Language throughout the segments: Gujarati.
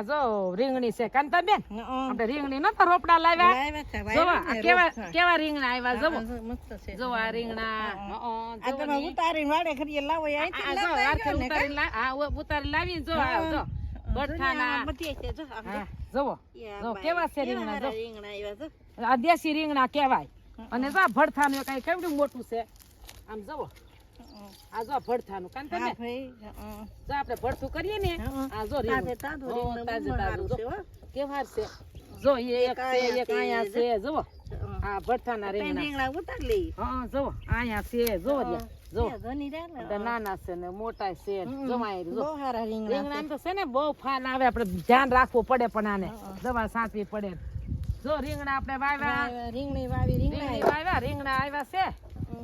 આ જો રીંગણી છે. કાંતા બેન આપણે રીંગણી નતા રોપડા લાવ્યા. લાવ્યા જો આ કેવા કેવા રીંગણા આવ્યા હા, જો મસ્ત છે. જો આ રીંગણા. આ તમે ઉતારી વાડે ખરી લાવો અહીંથી લાવો ઉતારી લા- આ ઉતારી લાવી જો આ જો. આમાં છે, જો, જોવો. જો. કેવા છે રીંગણા જો. રીંગણા આવ્યા જો. આ દેશી રીંગણા કહેવાય. અને જો આ ભડથાનું કઈ કેવડું મોટું છે? આમ હં. આ જો ભડથાનું કાન હં. જો આપણે ભડથું કરીએ ને. આ જો તાજે. તાજું જો. છે, કેવા છે. જો એ એક છે એક અહીંયા છે જો. આ ભડથાના રીંગણા. રીંગણા ઉતારી લઈએ. હા જો અહીંયા છે જો જો નાના છે ને મોટા છે જમાય જો રીંગણા રીંગણા તો છે ને બહુ ફાલ આવે આપણે ધ્યાન રાખવું પડે પણ આને. દવા સાચવી પડે. જો રીંગણા આપણે વાવ્યા, રીંગણી વાવી રીંગણા વાવ્યા રીંગણા આવ્યા છે.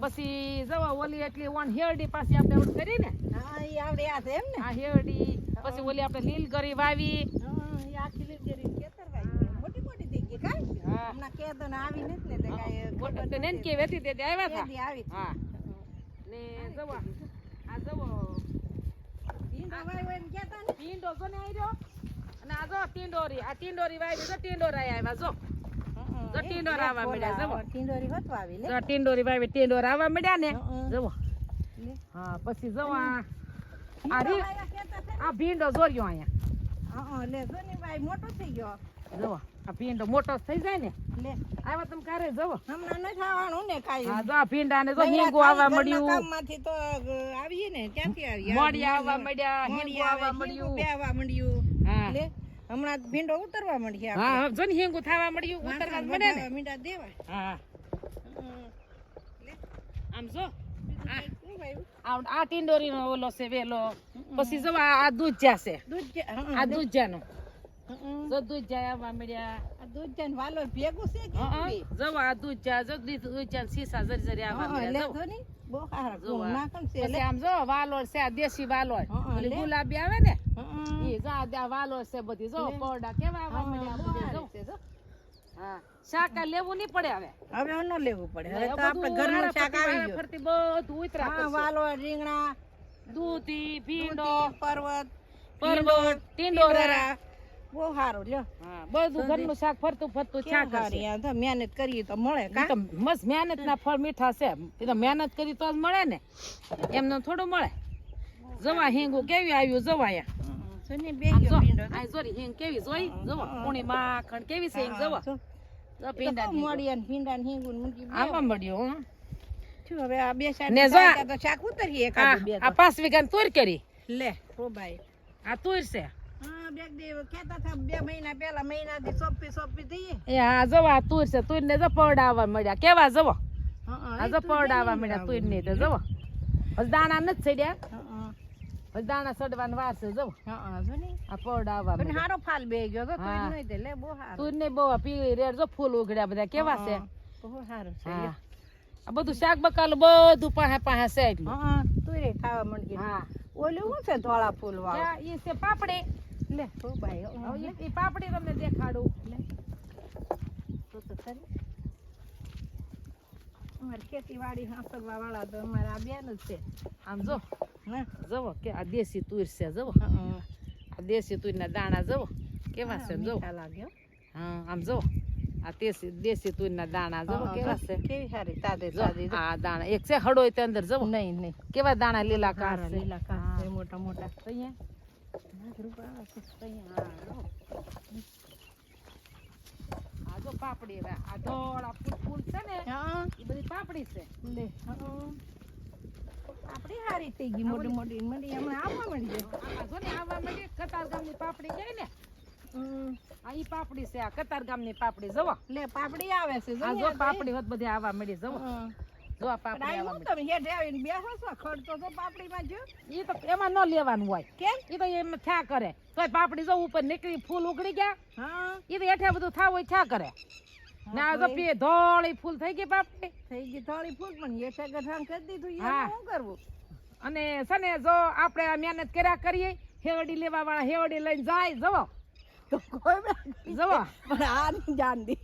પછી જવા ઓલી એટલી વન હેરડી પાછી આપણે ઓલી કરી ને? હા એ આવડે આ એમ ને. આ હેરડી પછી ઓલી આપણે લીલગરી વાવી. હા, ઈ આખી લીમડી ખેતર વાવી. મોટી મોટી થઈ ગઈ કાઈ? હમણાં કેદો ને આવી નથી ને તે કાંઈ ખબર મોટી નથી. નેનકી વેતી દે આવ્યા હતા દે આવી હા. ને જવા. આ જવો. ઈંડા વાવ્યો એમ કેતા ને? ટીંડો કોને આવ્યો અને આ જો ટીંડોરી. આ ટીંડોરી વાવી જો ટીંડોરા આવ્યા જો. તો. ટીંડોર આવવા બોલા, જવો. ટીંડોરી હોત વાવી લે. જો ટીંડોરી વાવી ટીંડોર આવવા મળ્યા ને? જવો હા. પછી જવો આ રી- ને? ભીંડો જોર્યો અહીંયા. હં, હં, લે જો ને ભાઈ મોટો થઈ ગયો. જવો આ ભીંડો મોટો થઈ જાય ને? લે. આવ્યા તમે કારે જવો હમણાં નથી આવવાનું ને કાંઈ. હા જો આ ભીંડા ને જો હિંગુ આવવા મળ્યું. કામમાંથી તો આવીએ ને ત્યાંથી આવીએ. મોડી આવવા મળ્યા હિંગુ આવવા આવે, હિંગુ મળ્યું. મળ્યું. હા. લે, હમણાં ભીંડો ઉતરવા મળશે હા જો ને હિંગુ થવા મળ્યું ઉતરવા મળે ને. મીંડા દેવા. હા આમ જો? આ. ટિંડોરી નો ઓલો છે વેલો. પછી જો આ દૂધ છે, આ દૂધ. જાનો જો દૂધજા આવવા મળ્યા. આ દૂધ જાય વાલો ભેગું છે કે? જો આ દૂધજા જો દૂધજા શીશા જરી જરી આવવા મળ્યા. જો. જો જો. છે, આમ જો વાલોળ છે આ દેશી લે. ગુલાબી આવે ને હં, ઈ જો આ આ છે બધી. જો કોરડા કેવા આવવા મળ્યા બહુ બધી જો જો. હા. શાક લેવું નહીં પડે હવે. હવે ન લેવું પડે. હવે તો બધું આપણે ઘરનું શાક આવી ગયું. ફરતી બધું ઉતરા હા કરશે. રીંગણા દૂધી ભીંડો પર્વત પર્વત ટીંડોરા ટીંડોરા. બહુ સારું લ્યો. હા બધું ઘરનું શાક ફરતું ફરતું શાક સારી તો મહેનત કરીએ તો મળે કા? મસ્ત મહેનત ના ફળ મીઠા છે. એ તો મહેનત કરી તો જ મળે ને. એમને થોડું મળે. જવા હિંગું કેવી આવ્યું? જવા અહીંયા. સુની બે ગયો ભીંડો. આ જોરી હિંગ કેવી જોઈ? જવો પૂણી માખણ કેવી છે હિંગ જો, જો ભીંડા મોડિયા ભીંડા. ને મૂકી. આવા મળ્યું હો. હવે આ બે શાક ને જો તો શાક ઉતરીએ આ બે આ પાંચ વીઘાની તુર કરી. લે ઓ ભાઈ. આ તુર છે. હા બે દે કહેતા હતા બે મહિના પહેલા મહિનાથી સોંપી સોંપી હા જવો આ તુર ને જો આવવા મળ્યા. કેવા જવો હા, હા, આ એ જો તો પવડા આવવા મળ્યા તુર ને તો જવો દાણા નથી ચડ્યા હા, હા. દાણા સડવાન વાર છે હા, જો ને. આ પવડા આવવા પણ હારો ફાલ બે ગયો તો. તું નહીં દે લે બહુ હારો. તું ને બહુ પીળી રેડ જો ફૂલ ઉગડ્યા બધા. કેવા છે? બહુ હારો છે આ બધું શાક બકાલું બધું પાહે પાહે છે એટલું. હા તું રે ખાવા માંડી હા. ઓલું હું છે ધોળા ફૂલ વાળું? એ છે પાપડી. લે ઓ ભાઈ ઈ પાપડી તમને દેખાડું. લે. તો તો ખરી. અમારી ખેતીવાડી સાંસળવા વાળા તો અમારા બેન જ છે. આમ જો જવો કે આ દેશી તુર છે જવો. આ દેશી તુરના દાણા જવો. કેવા છે જવો? મીઠા હા. આમ જવો. આ દેશી દેશી તુરના દાણા જવો કેવા છે? કેવી સારી તાજે તાજી આ દાણા એક છે હડોય તે અંદર જવો. નહીં નહીં. કેવા દાણા લીલા કાર લીલા કાચ મોટા મોટા. અહીંયા? પાપડી હવે. આ ધોળા ફૂલ ફૂલ છે ને હા. એ બધી પાપડી છે. લે પાપડી હારી થઈ ગઈ મોટી મોટી. મંડી હમણાં આવવા માંડી આ જો ને આવવા મળી કતાર ગામની પાપડી જાય ને? આ ઈ પાપડી છે આ કતાર ગામની પાપડી. જવો લે પાપડી આવે છે જો પાપડી હોત બધી આવવા મળી જવો. જો આ પાપડી પણ આ આવવા હું મળી તમે હેઠે આવીને બેસો છો ખડતો તો પાપડીમાં જો? ઈ તો એમાં ન લેવાનું હોય. કેમ? ઈ તો એમ થયા કરે. તોય પાપડી જો ઉપર નીકળી ફૂલ ઉગડી ગયા હા. ઈ તો હેઠે બધું થા હોય થયા કરે. ને તો પી ધોળી ફૂલ થઈ ગઈ પાપડી. થઈ ગઈ ધોળી ફૂલ પણ હેઠે ગઠાણ કરી દીધું. હા. શું કરવું? અને છે ને જો આપણે આ મહેનત કર્યા કરીએ હેવડી લેવા વાળા હેવડી લઈને જાય જવો. તો કોઈ જવો. પણ આ નહીં જાણ દે.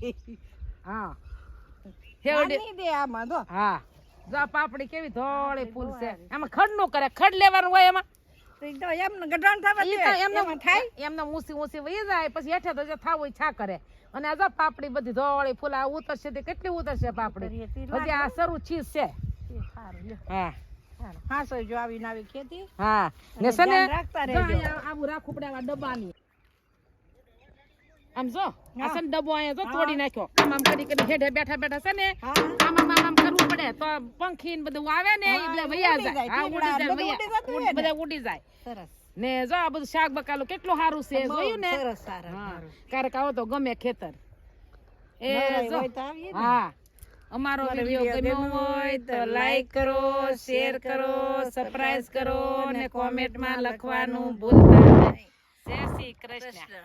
હા. હેવડી દે આમાં તો હા. જો પાપડી કેવી ધોળી ફૂલ છે. એમાં ખડનું કરે ખડ લેવાનું હોય એમાં. અને આ જો પાપડી બધી ધોળી ફૂલ આ ઉતરશે તે કેટલી ઉતરશે પાપડી? પછી આ સરું ચીજ છે. એ હા. સારું. જો આવી ખેતી. હા. ને રાખતા રહેજો. ડબ્બાની. આમ જો આ ડબ્બો અહીંયા જો તોડી નાખ્યો. આમ આમ કરી કરી હેઠે બેઠા બેઠા છે ને આમ આમ આમ કરવું પડે. તો પંખી ને બધું આવે ને એ બધા વૈયા જાય. હા ઉડી જાય બધું ઉડી વયા. બધા ઉડી જાય. સરસ. ને જો આ બધું શાક બકાલો કેટલું સારું છે જોયું ને? સરસ સારું ક્યારેક આવો તો ગમે ખેતર. એ જો. હા. અમારો વીડિયો ગમ્યો હોય તો લાઈક કરો શેર કરો સરપ્રાઈઝ કરો અને કોમેન્ટમાં લખવાનું ભૂલતા નહીં. જય શ્રી કૃષ્ણ.